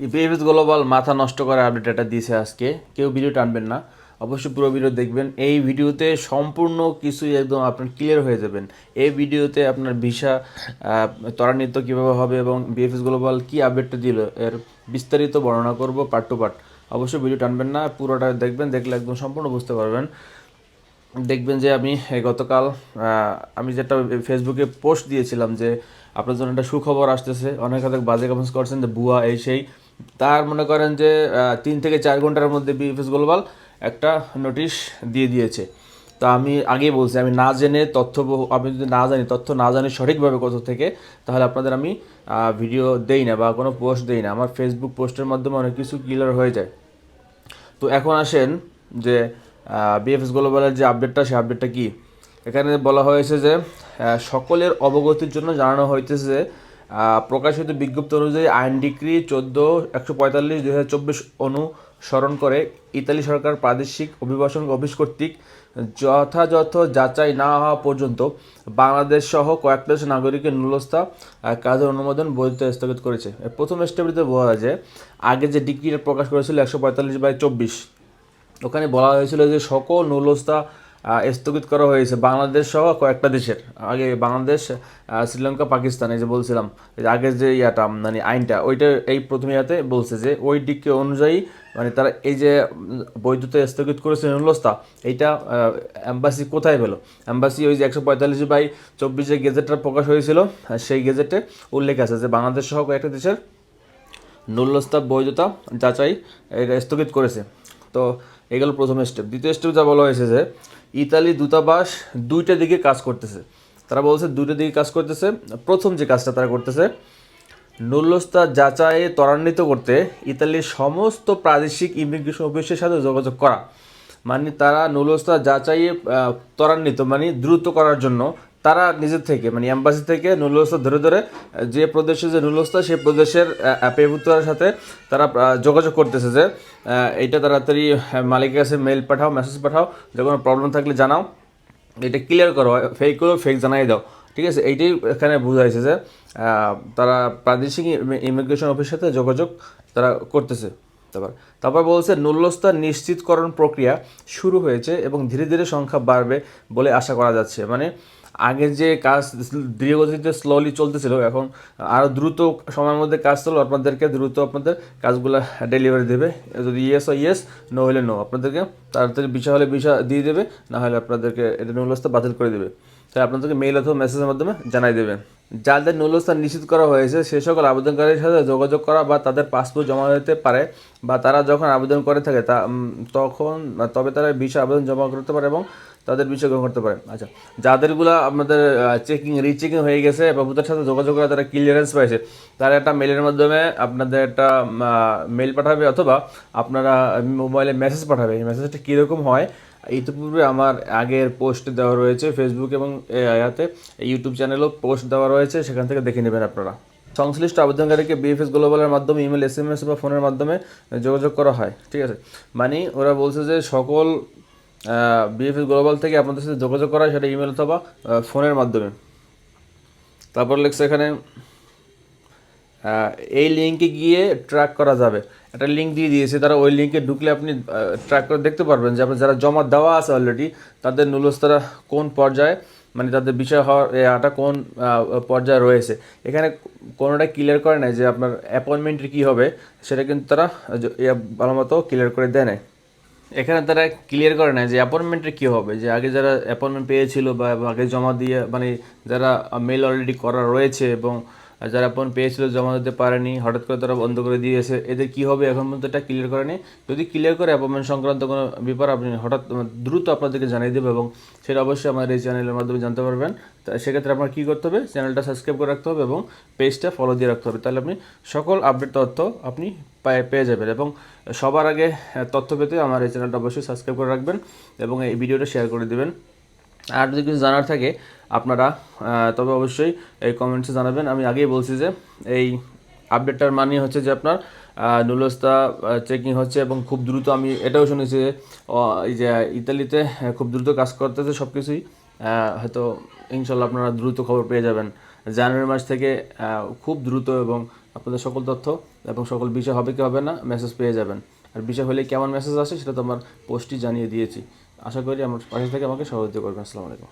BFS global মাথা নষ্ট করে আপডেট এটা দিয়েছে আজকে। কেউ ভিডিও টানবেন না। অবশ্যই পুরো ভিডিও দেখবেন। এই ভিডিওতে সম্পূর্ণ কিছুই একদম আপনার ক্লিয়ার হয়ে যাবেন। এই ভিডিওতে আপনার ভিসা ত্বরান্বিত কীভাবে হবে এবং বিএফএস গ্লোবাল কী আপডেটটা দিল, এর বিস্তারিত বর্ণনা করব পার্ট টু পার্ট অবশ্যই ভিডিও টানবেন না, পুরোটা দেখবেন, দেখলে একদম সম্পূর্ণ বুঝতে পারবেন। দেখবেন যে আমি গতকাল আমি যেটা ফেসবুকে পোস্ট দিয়েছিলাম যে, আপনার জন্য একটা সুখবর আসতেছে। অনেক অনেক বাজে কমেন্টস করছেন যে, বুয়া, এই সেই। তার মনে করেন যে তিন থেকে চার ঘণ্টার মধ্যে বিএফএস গ্লোবাল একটা নোটিশ দিয়ে দিয়েছে। তা আমি আগেই বলছি, আমি না জেনে তথ্য আমি যদি না জানি, তথ্য না জানি সঠিকভাবে কোথা থেকে, তাহলে আপনাদের আমি ভিডিও দেই না বা কোনো পোস্ট দেই না। আমার ফেসবুক পোস্টের মাধ্যমে অনেক কিছু ক্লিয়ার হয়ে যায়। তো এখন আসেন যে বিএফএস গ্লোবালের যে আপডেটটা সেই আপডেটটা কী? এখানে বলা হয়েছে যে সকলের অবগতির জন্য জানানো হইতেছে যে প্রকাশিত বিজ্ঞপ্তি অনুযায়ী আইন ডিগ্রি চোদ্দ, একশো পঁয়তাল্লিশ, দুই হাজার চব্বিশ অনুসরণ করে ইতালি সরকার প্রাদেশিক অভিবাসন অফিস কর্তৃক যথাযথ যাচাই না হওয়া পর্যন্ত বাংলাদেশ সহ কয়েক দেশের নাগরিকের নুলস্থা কাজের অনুমোদন বৈধতা স্থগিত করেছে। প্রথম স্টেপটিতে বলা যায় আগে যে ডিগ্রিটা প্রকাশ করেছিল একশো পঁয়তাল্লিশ বাই চব্বিশ, ওখানে বলা হয়েছিল যে সকল নুলস্থা স্থগিত করা হয়েছে। বাংলাদেশ সহ কয়েকটা দেশের। আগে বাংলাদেশ শ্রীলঙ্কা, পাকিস্তান, এই যে বলছিলাম আগের যে ইয়াটা মানে আইনটা, ওইটা এই প্রথম ইয়াতে বলছে যে ওই দিককে অনুযায়ী মানে তারা এই যে বৈধতা স্থগিত করেছে নুলস্থা এইটা অ্যাম্বাসি কোথায় পেল? অ্যাম্বাসি ওই যে একশো পঁয়তাল্লিশ বাই চব্বিশে গেজেটটা প্রকাশ হয়েছিল সেই গেজেটে উল্লেখ আছে যে বাংলাদেশ সহ কয়েকটা দেশের নুল্যস্তাব বৈধতা যাচাই, এটা স্থগিত করেছে। তো এগুলো প্রথম স্টেপ দ্বিতীয় স্টেপ যা বলা হয়েছে যে ইতালি দূতাবাস দুইটা দিকে কাজ করতেছে। তারা বলছে দুইটা দিকে কাজ করতেছে। প্রথম যে কাজটা তারা করতেছে, নুল্লস্তা যাচাই ত্বরান্বিত করতে ইতালির সমস্ত প্রাদেশিক ইমিগ্রেশন অফিসের সাথে যোগাযোগ করা। মানে তারা নুলস্তা যাচাইয়ে ত্বরান্বিত মানে দ্রুত করার জন্য তারা নিজের থেকে মানে অ্যাম্বাসি থেকে নুলস্তা ধরে ধরে, যে প্রদেশে যে নুলস্তা সেই প্রদেশের পেভুতার সাথে তারা যোগাযোগ করতেছে যে এইটা তাড়াতাড়ি মালিকের কাছে মেল পাঠাও মেসেজ পাঠাও যে কোনো প্রবলেম থাকলে জানাও। এটা ক্লিয়ার করো ফেক করো ফেক জানাই দাও। ঠিক আছে? এইটাই এখানে বোঝাইছে যে তারা প্রাদেশিক ইমিগ্রেশন অফিসের সাথে যোগাযোগ তারা করতেছে। তারপর তারপর বলছে নুল্যস্তা নিশ্চিতকরণ প্রক্রিয়া শুরু হয়েছে এবং ধীরে ধীরে সংখ্যা বাড়বে বলে আশা করা যাচ্ছে। মানে আগের যে কাজ ধীরগতিতে স্লোলি চলতেছিল, এখন আরও দ্রুত সময়ের মধ্যে কাজ চলো আপনাদেরকে দ্রুত আপনাদের কাজগুলো ডেলিভারি দেবে। যদি ইয়েস হয় ইয়েস নো হলে নো আপনাদেরকে তাড়াতাড়ি বিষয় হলে বিষয় দিয়ে দেবে, না হলে আপনাদেরকে এটা নুলস্থা বাতিল করে দেবে। তাই আপনাদেরকে মেইল অথবা মেসেজের মাধ্যমে জানাই দেবে যাদের নুলস্থান নিশ্চিত করা হয়েছে, সে সকল আবেদনকারীর সাথে যোগাযোগ করা বা তাদের পাসপোর্ট জমা দিতে পারে বা তারা যখন আবেদন করে থাকে, তা তখন তবে তারা বিষয় আবেদন জমা করতে পারে এবং তাদের বিষয় গ্রহণ করতে পারে। আচ্ছা যাদেরগুলো আপনাদের চেকিং রিচেকিং হয়ে গেছে বা বুথের সাথে যোগাযোগ করে, তারা ক্লিয়ারেন্স পাইছে, তারা একটা মেলের মাধ্যমে আপনাদের একটা মেল পাঠাবে অথবা আপনারা মোবাইলে মেসেজ পাঠাবে। এই মেসেজটা কীরকম হয়? ইতিপূর্বে আমার আগের পোস্ট দেওয়া রয়েছে ফেসবুক এবং ইয়াতে ইউটিউব চ্যানেলেও পোস্ট দেওয়া রয়েছে, সেখান থেকে দেখে নেবেন আপনারা। সংশ্লিষ্ট আবেদনকারীকে বিএফএস গ্লোবালের মাধ্যমে ইমেল এস এম এস বা ফোনের মাধ্যমে যোগাযোগ করা হয়, ঠিক আছে? মানে ওরা বলছে যে সকল বিএফএস গ্লোবাল থেকে আপনাদের সাথে যোগাযোগ করা হয়, সেটা ইমেল অথবা ফোনের মাধ্যমে। তারপর লেখছে এখানে এই লিঙ্কে গিয়ে ট্র্যাক করা যাবে। একটা লিঙ্ক দিয়ে দিয়েছে, তারা ওই লিঙ্কে ঢুকলে আপনি ট্র্যাক করে দেখতে পারবেন যে আপনার যারা জমা দেওয়া আছে অলরেডি তাদের নুলস্তারা কোন পর্যায়ে মানে তাদের বিষয় হওয়ার এটা কোন পর্যায়ে রয়েছে। এখানে কোনোটা ক্লিয়ার করে নাই যে আপনার অ্যাপয়েন্টমেন্টের কী হবে, সেটা কিন্তু তারা ভালো মতো ক্লিয়ার করে দেয় নাই। এখানে তারা ক্লিয়ার করে না যে অ্যাপয়েন্টমেন্টের কী হবে, যে আগে যারা অ্যাপয়েন্টমেন্ট পেয়েছিল বা আগে জমা দিয়ে মানে যারা মেল অলরেডি করা রয়েছে এবং যারা অ্যাপয়েন্ট পেয়েছিল, জমা দিতে পারেনি, হঠাৎ করে তারা বন্ধ করে দিয়েছে, এদের কী হবে? এখন পর্যন্ত এটা ক্লিয়ার করেনি। যদি ক্লিয়ার করে অ্যাপয়েন্টমেন্ট সংক্রান্ত কোনো ব্যাপার, আপনি হঠাৎ দ্রুত আপনাদেরকে জানিয়ে দেবে এবং সেটা অবশ্যই আমাদের এই চ্যানেলের মাধ্যমে জানতে পারবেন। তা সেক্ষেত্রে আপনার কী করতে হবে? চ্যানেলটা সাবস্ক্রাইব করে রাখতে হবে এবং পেজটা ফলো দিয়ে রাখতে হবে। তাহলে আপনি সকল আপডেট তথ্য আপনি পেয়ে যাবেন এবং সবার আগে তথ্য পেতে আমার এই চ্যানেলটা অবশ্যই সাবস্ক্রাইব করে রাখবেন এবং এই ভিডিওটা শেয়ার করে দেবেন। আর যদি কিছু জানার থাকে আপনারা তবে অবশ্যই এই কমেন্টসে জানাবেন। আমি আগেই বলছি যে এই আপডেটটার মানে হচ্ছে যে আপনার নুলস্তা চেকিং হচ্ছে এবং খুব দ্রুত আমি এটাও শুনেছি যে এই যে ইতালিতে খুব দ্রুত কাজ করতেছে সব কিছুই হয়তো ইনশাল্লাহ আপনারা দ্রুত খবর পেয়ে যাবেন। জানুয়ারি মাস থেকে খুব দ্রুত এবং আপনাদের সকল তথ্য এবং সকল বিষয় হবে কি হবে না মেসেজ পেয়ে যাবেন। আর বিষয় হলে কেমন মেসেজ আসে সেটা তো আমার পোস্টই জানিয়ে দিয়েছি। আশা করি আমার পাশে থেকে আমাকে সাহায্য করবেন। আসসালামু আলাইকুম।